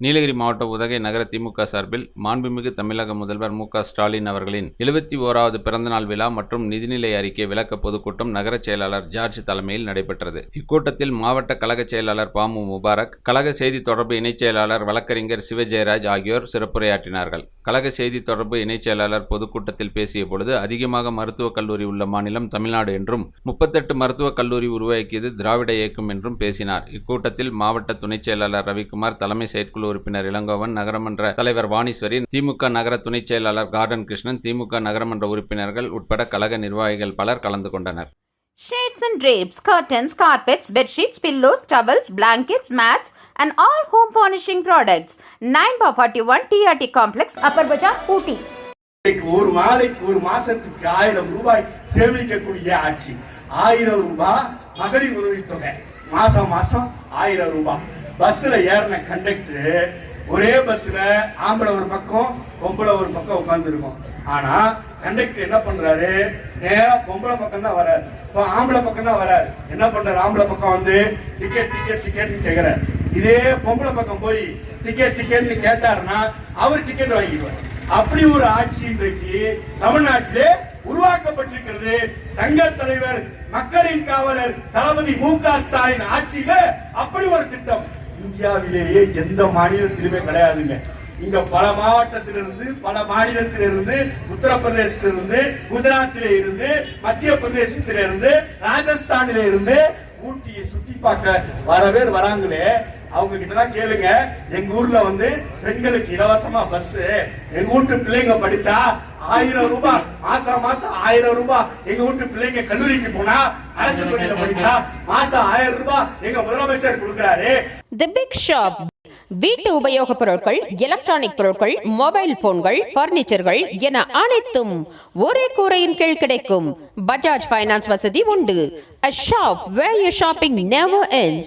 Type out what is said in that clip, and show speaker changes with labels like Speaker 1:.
Speaker 1: நீலகிரி மாவட்ட உதகை நகர திமுக சார்பில் மாண்புமிகு தமிழக முதல்வர் மு க ஸ்டாலின் அவர்களின் எழுபத்தி ஓராவது பிறந்தநாள் விழா மற்றும் நிதிநிலை அறிக்கை விளக்க பொதுக்கூட்டம் நகர செயலாளர் ஜார்ஜ் தலைமையில் நடைபெற்றது. இக்கூட்டத்தில் மாவட்ட கழக செயலாளர் பாமு முபாரக் கழக செய்தி தொடர்பு இணைச் செயலாளர் வழக்கறிஞர் சிவஜெயராஜ் ஆகியோர் சிறப்புரையாற்றினார்கள். கழக செய்தி தொடர்பு இணைச் செயலாளர் பொதுக்கூட்டத்தில் பேசிய பொழுது அதிகமாக மருத்துவக் கல்லூரி உள்ள மாநிலம் தமிழ்நாடு என்றும் முப்பத்தெட்டு மருத்துவக் கல்லூரி உருவாக்கியது திராவிட இயக்கம் என்றும் பேசினார். இக்கூட்டத்தில் மாவட்ட துணைச் செயலாளர் ரவிக்குமார் தலைமை செயற்குழு உறுப்பினர் இளங்கோவன் நகரமன்ற தலைவர் வாணீஸ்வரி திமுக நகர துணைச் செயலாளர் கார்டன் கிருஷ்ணன் திமுக நகரமன்ற உறுப்பினர்கள் உட்பட கழக நிர்வாகிகள் பலர் கலந்து கொண்டனர்.
Speaker 2: Shades and drapes, curtains, carpets, bedsheets pillows, towels, blankets, mats, and all home furnishing products. 9 by 41 TRT Complex, Upper Bazaar, Ooty.
Speaker 3: இன்னைக்கு ஒரு நாளைக்கு ஒரு மாசத்துக்கு ஆயிரம் ரூபாய் சேமிக்கக்கூடிய ஆட்சி ஆயிரம் ரூபாய் மகளிர் உதவித்தொகை மாசம் மாசம் ஆயிரம் ரூபாய் பஸ்ல ஏறின கண்டக்டர் ஒரே பஸ்ல ஆம்பளை ஒரு பக்கம் பொம்பளை ஒரு பக்கம் உட்காந்துருக்கும் ஆனா கண்டக்டர் என்ன பண்றாரு? நேரா பொம்பளை பக்கம் தான் வராரு இப்போ ஆம்பளை பக்கம் தான் வராரு என்ன பண்றாரு? ஆம்பளை பக்கம் வந்து டிக்கெட் டிக்கெட் டிக்கெட்னு கேக்குறாரு. இதே பொம்பளை பக்கம் போய் டிக்கெட் டிக்கெட்னு கேட்டாருன்னா அவர் டிக்கெட் வாங்கிடுவார் அப்படி ஒரு ஆட்சி இன்றைக்கு தமிழ்நாட்டிலே உருவாக்கப்பட்டிருக்கிறது. தங்க தலைவர் மக்களின் காவலர் தளபதி மு க ஸ்டாலின் ஆட்சியில அப்படி ஒரு திட்டம். இந்தியாவிலேயே எந்த மாநிலத்திலுமே கிடையாதுங்க. இங்க பல மாவட்டத்திலிருந்து பல மாநிலத்திலிருந்து உத்தரப்பிரதேசத்திலிருந்து குஜராத்தில இருந்து மத்திய பிரதேசத்திலிருந்து ராஜஸ்தானில இருந்து ஊட்டியை சுத்தி பார்க்க வரவே வராங்களே. அவங்க கிட்ட கேளுங்க. எங்க ஊர்ல வந்து பெண்களுக்கு இலவசமா பஸ் எங்க வீட்டு பிள்ளைங்க படிச்சா ஆயிரம் ரூபாய். மாசம் மாசம் ஆயிரம் ரூபாய். எங்க வீட்டு பிள்ளைங்க கல்லூரிக்கு போனா அரசு பள்ளியில படிச்சா மாசம் ஆயிரம் ரூபாய் எங்க முதலமைச்சர் கொடுக்கிறாரு.
Speaker 4: தி பிக் ஷாப் வீட்டு உபயோகப் பொருட்கள் எலக்ட்ரானிக் பொருட்கள் மொபைல் போன்கள் பர்னிச்சர்கள் என அனைத்தும் ஒரே கூரையின் கீழ் கிடைக்கும். பஜாஜ் ஃபைனான்ஸ் வசதி உண்டு. A shop where you shopping never ends.